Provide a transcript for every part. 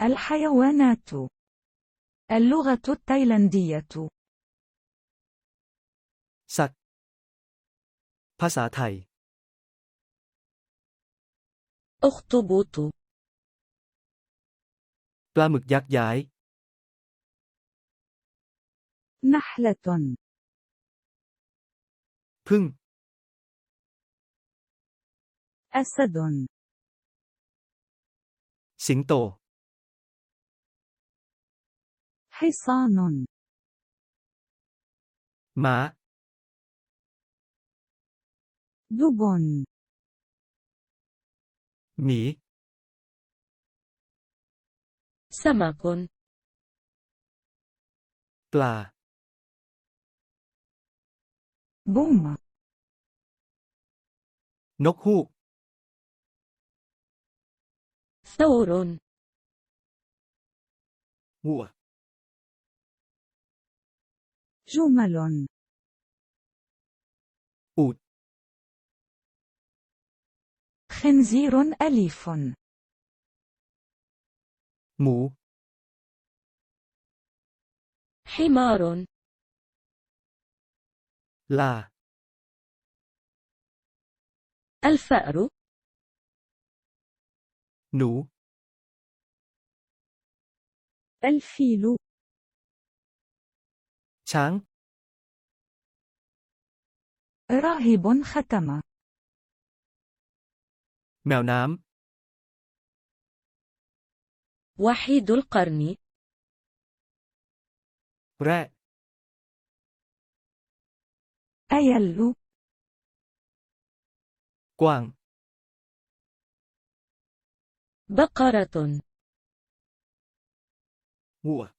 الحيوانات اللغة التايلاندية สัตว์ ภาษาไทย أخطبوط ปลาหมึกยักษ์ย้าย نحلة พึ่ง أسد สิงโต حصان ماء دب مي سمك بلا بوم نكهو ثور هو جمل. أود خنزير أليف. مو. حمار. لا. الفأر. نو. الفيل. Chang. راهب ختم. ميو نام. وحيد القرن. راء. أيل. quảng بقرة ngựa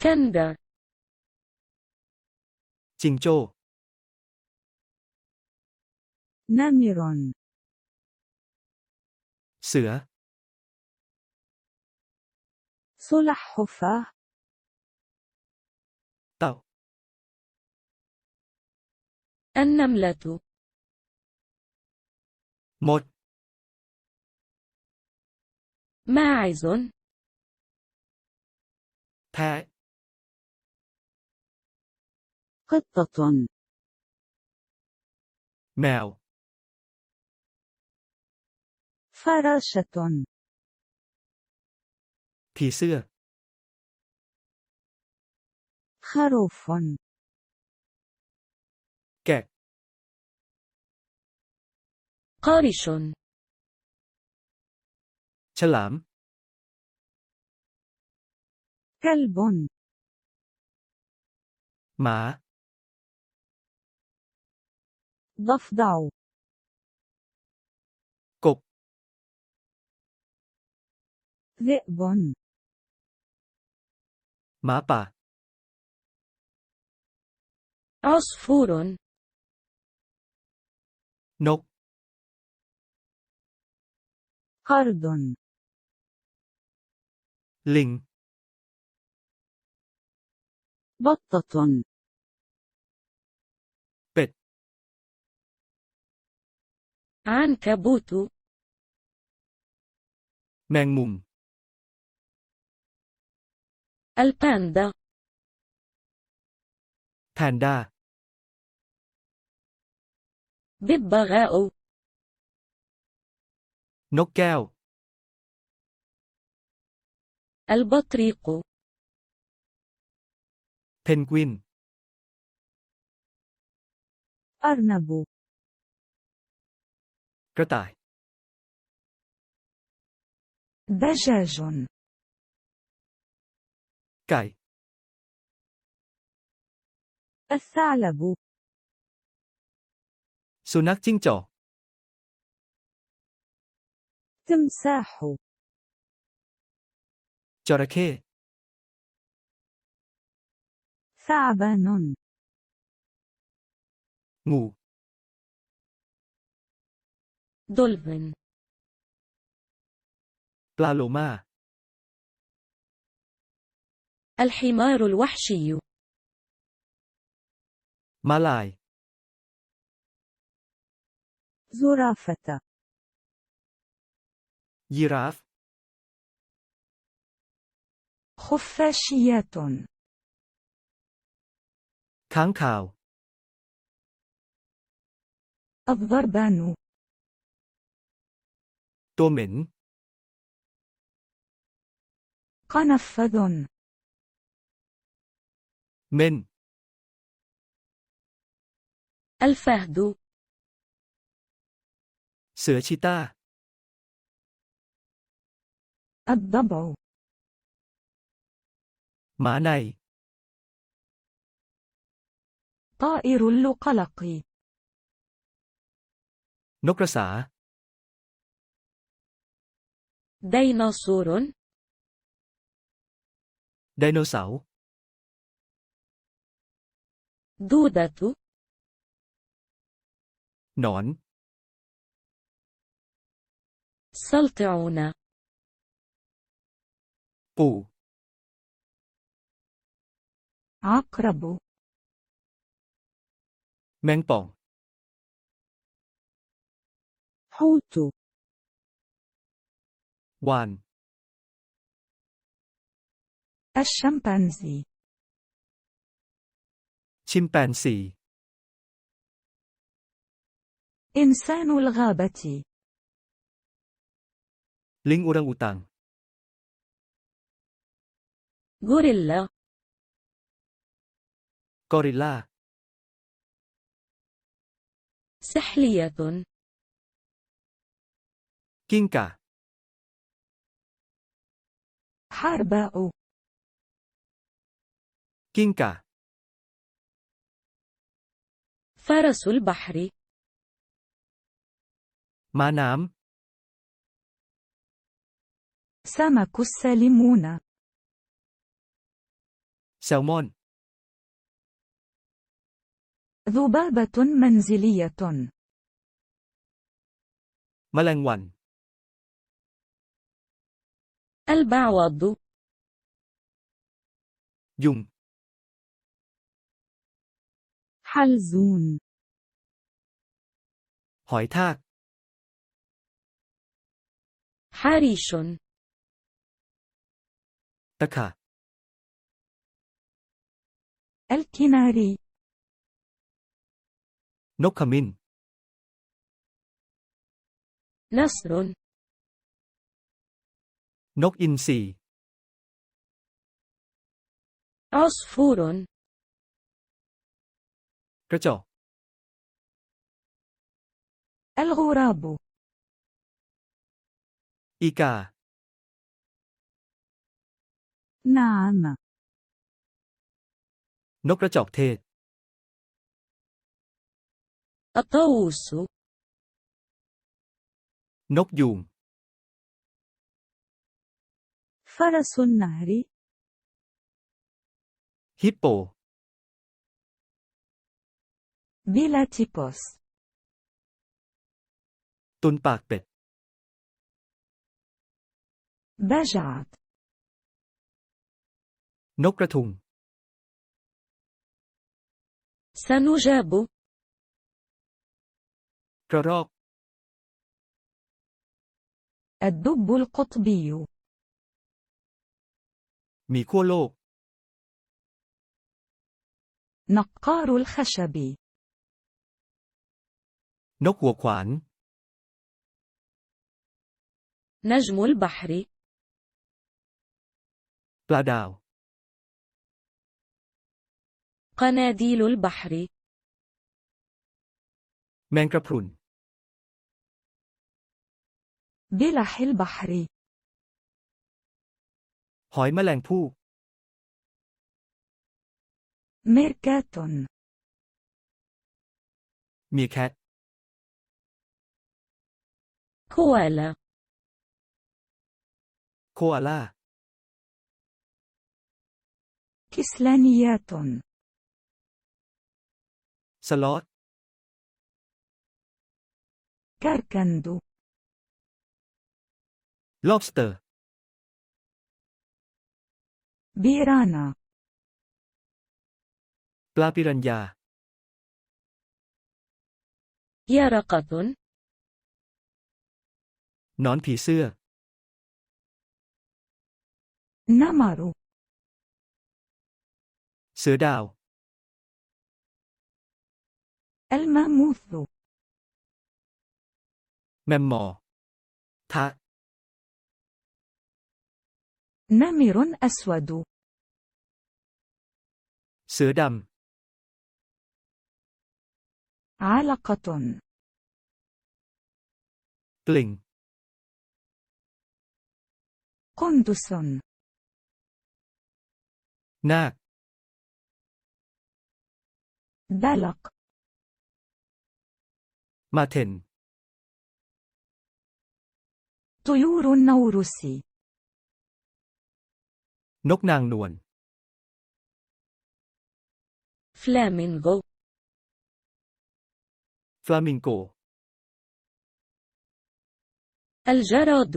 tender. Chincho نمر Sữa صلح حفاة Tạo النملة Một. ماعز Thẻ قطة แมว فراشة ผีเสื้อ خروف แกะ قارش ฉลาม كلب หมา ضفدع كب ذئب مابا عصفور نوك قرد لين بطة عنكبوت แมงมุม الباندا แพนด้า ببغاء นกแก้ว البطريق เพนกวิน أرنب قطع دجاج كاي الثعلب سوناك تينجو تمساح جركي ثعبان ngủ دولفين ปลาโลมา الحمار الوحشي ม้าลาย زرافة ยีราฟ خفاشيات ค้างข่าว الضربان ตัวเหม็น قنفذ เม่น الفهد เสือชีต้า الضبع หมาใน طائر اللقلق นกกระสา ديناصور ديناصور دودة نون سلطعون قو عقرب منبون حوت One. Chimpanzee. Chimpanzee. Insanul الغابة. Ling orang utang. Gorilla. Gorilla. سحلية. Kingka. حرباء. كينكا. فرس البحر. منام سمك السالمون. سلمون. ذبابة منزلية. ملانغوان البعوض. جم حلزون. هوي تاك حريش. تكا الكناري. نوكامين نصر. นกอินทรีอัสฟูรุนกระจอกอัลกูราบูอีกานานะนกกระจอกเทศอัตตุสุนกยูง فرس النهر ฮิปโป بيلاتيبوس ตุนปากเป็ด بجعت นกกระทุง سنجاب กระรอก الدب القطبي ห มีขั้วโลก نقار الخشب นกหัวขวาน نجم البحر ปลาดาว قناديل البحر แมงกระพรุน بلح البحر หอยแมลงผู้ ميركات มีแคท كوالا โคอาล่า كسلانيات สลอต كركند ลอ บีรานาปลาปิรันยายาร يرقة หนอนผีเสื้อนามารุเสือดาวเอลมามุสุแมมมอทะ نمر أسود เสือด علقة ำ กลิ่ง قندس นาค دلق มาเทน طيور النورس นกนางนวล فلامينغو ฟลามิงโก الجراد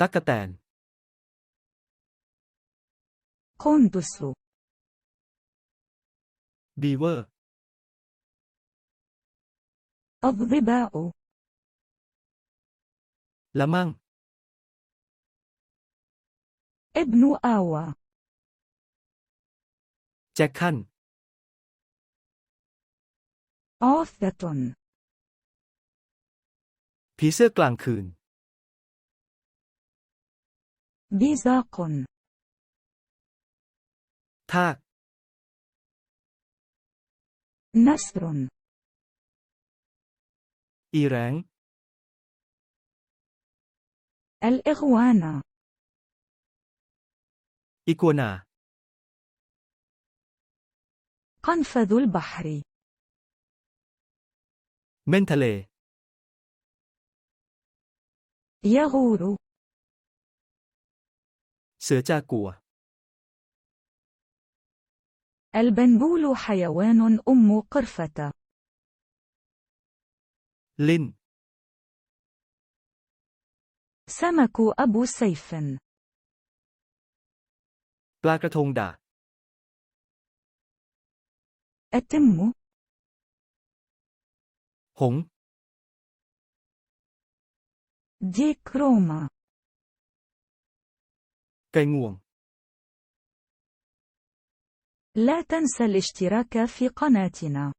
ตั๊กแตน قندس บีเวอร์ الظباء ละมั่ง ابن آوى แจ็คคัน عاثة ผีเสื้อกลางคืน بزاق ทาก نسر อีแรง الإغوانا อีกัวนา قنفذ البحر เม่นทะเล يغور เสือจากัว البنبول حيوان أم قرفة ลิ้น سمك أبو سيف ปลากระทงด่า أتم หงส์ ديك روما ไก่งวง لا تنسى الاشتراك في قناتنا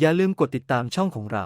อย่าลืมกดติดตามช่องของเรา